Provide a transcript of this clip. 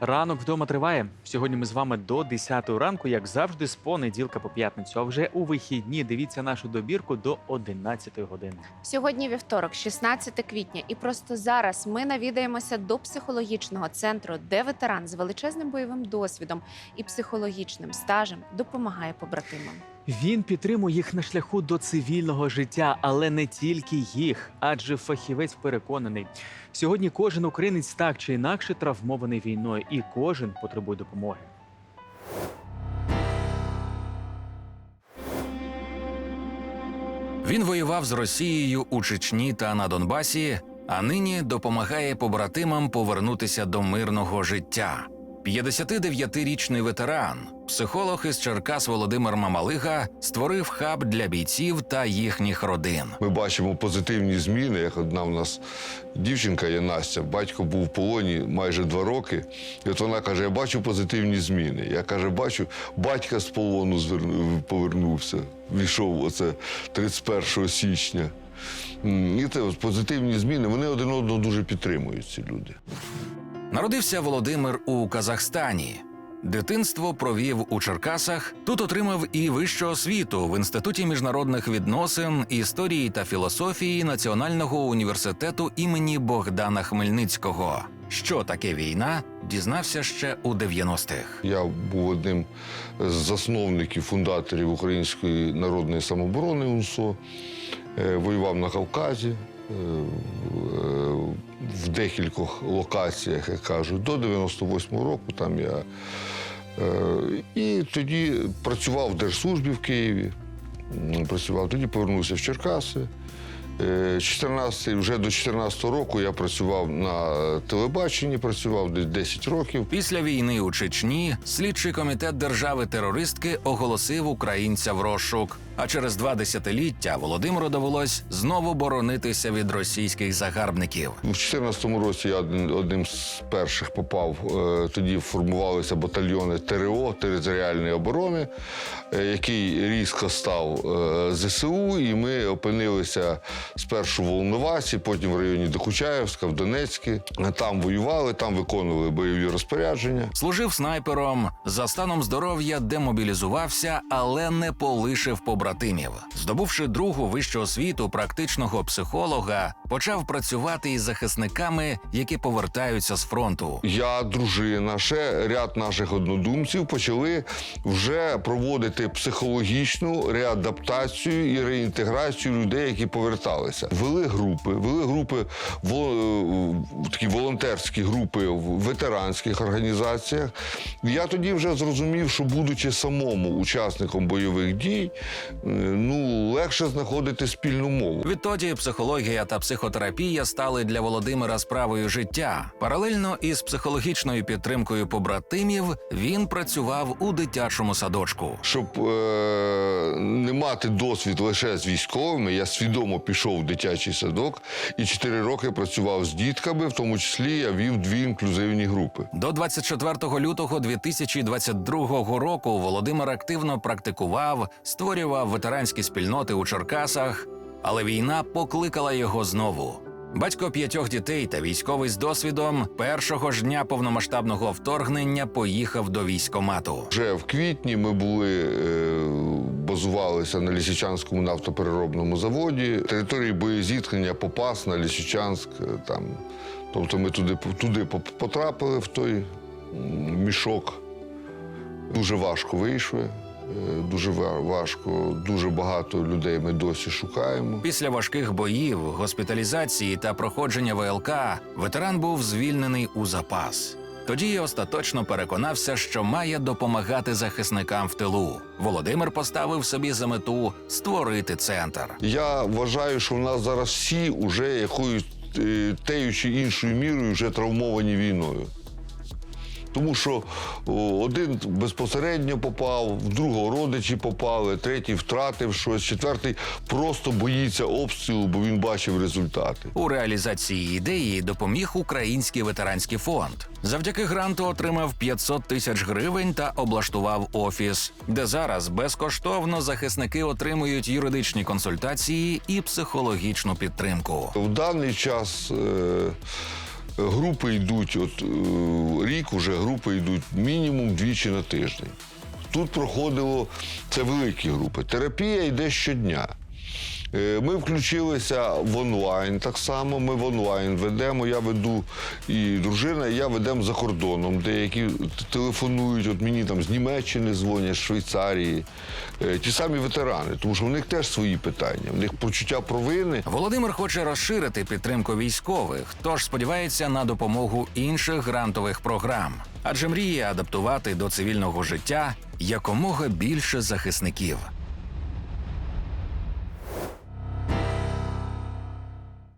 Ранок вдома триває. Сьогодні ми з вами до 10 ранку, як завжди, з понеділка по п'ятницю. А вже у вихідні дивіться нашу добірку до 11 години. Сьогодні вівторок, 16 квітня, і просто зараз ми навідаємося до психологічного центру, де ветеран з величезним бойовим досвідом і психологічним стажем допомагає побратимам. Він підтримує їх на шляху до цивільного життя, але не тільки їх, адже фахівець переконаний. Сьогодні кожен українець так чи інакше травмований війною, і кожен потребує допомоги. Він воював з Росією у Чечні та на Донбасі, а нині допомагає побратимам повернутися до мирного життя. 59-річний ветеран, психолог із Черкас Володимир Мамалига створив хаб для бійців та їхніх родин. Ми бачимо позитивні зміни. Як одна в нас дівчинка є Настя, батько був в полоні майже два роки. І от вона каже: Я бачу позитивні зміни. Я каже, бачу, батька з полону повернувся. Війшов оце 31 січня. І це позитивні зміни. Вони один одного дуже підтримують, ці люди. Народився Володимир у Казахстані. Дитинство провів у Черкасах. Тут отримав і вищу освіту в інституті міжнародних відносин, історії та філософії Національного університету імені Богдана Хмельницького. Що таке війна, дізнався ще у 90-х. Я був одним з засновників, фундаторів Української народної самооборони УНСО. Е, Воював на Кавказі. Е, е, В декількох локаціях, як кажуть, до 98-го року там я. е, І тоді працював в держслужбі в Києві. Працював, тоді повернувся в Черкаси. Е, 14, вже до 14 року я працював на телебаченні, працював десь 10 років. Після війни у Чечні слідчий комітет держави-терористки оголосив українця в розшук. А через два десятиліття Володимиру довелось знову боронитися від російських загарбників. У 2014 році я один- одним з перших попав. е, Тоді формувалися батальйони ТРО територіальної оборони, е, який різко став е, ЗСУ, і ми опинилися спершу в Волновасі, потім в районі Докучаєвська, в Донецькі. Там воювали, там виконували бойові розпорядження. Служив снайпером, за станом здоров'я демобілізувався, але не полишив побратимів. Здобувши другу вищу освіту практичного психолога, почав працювати із захисниками, які повертаються з фронту. Я, дружина, ще ряд наших однодумців почали вже проводити психологічну реадаптацію і реінтеграцію людей, які поверталися. Вели групи, вели групи во- такі волонтерські групи в ветеранських організаціях. Я тоді вже зрозумів, що будучи самому учасником бойових дій, е, ну легше знаходити спільну мову. Відтоді психологія та психотерапія стали для Володимира справою життя. Паралельно із психологічною підтримкою побратимів він працював у дитячому садочку. Щоб е- не мати досвід лише з військовими, я свідомо пішов в дитячий садок і 4 роки працював з дітками, в тому числі я вів дві інклюзивні групи. До 24 лютого 2022 року Володимир активно практикував, створював ветеранські спільноти у Черкасах, але війна покликала його знову. Батько п'ятьох дітей та військовий з досвідом першого ж дня повномасштабного вторгнення поїхав до військомату. Вже в квітні ми були е- базувалися на Лісичанському нафтопереробному заводі. Території боєзіткнення Попас на Лісичанськ. е, Там. Тобто ми туди, туди потрапили в той мішок. Дуже важко вийшли. Дуже важко, дуже багато людей ми досі шукаємо. Після важких боїв, госпіталізації та проходження ВЛК ветеран був звільнений у запас. Тоді я остаточно переконався, що має допомагати захисникам в тилу. Володимир поставив собі за мету створити центр. Я вважаю, що в нас зараз всі вже якоюсь е, тею чи іншою мірою вже травмовані війною. Тому що один безпосередньо попав, в другого родичі попали, третій втратив щось, четвертий просто боїться обстрілу, бо він бачив результати. У реалізації ідеї допоміг Український ветеранський фонд. Завдяки гранту отримав 500 тисяч гривень та облаштував офіс, де зараз безкоштовно захисники отримують юридичні консультації і психологічну підтримку. В даний час е, групи йдуть, от е, рік уже групи йдуть мінімум двічі на тиждень. Тут проходило це великі групи. Терапія йде щодня. Е, Ми включилися в онлайн так само. Ми в онлайн ведемо. Я веду і дружина, і я ведемо за кордоном. Деякі телефонують. От мені там з Німеччини дзвонять, з Швейцарії. Е, Ті самі ветерани, тому що в них теж свої питання. В них почуття провини. Володимир хоче розширити підтримку військових, тож сподівається на допомогу інших грантових програм, адже мріє адаптувати до цивільного життя якомога більше захисників.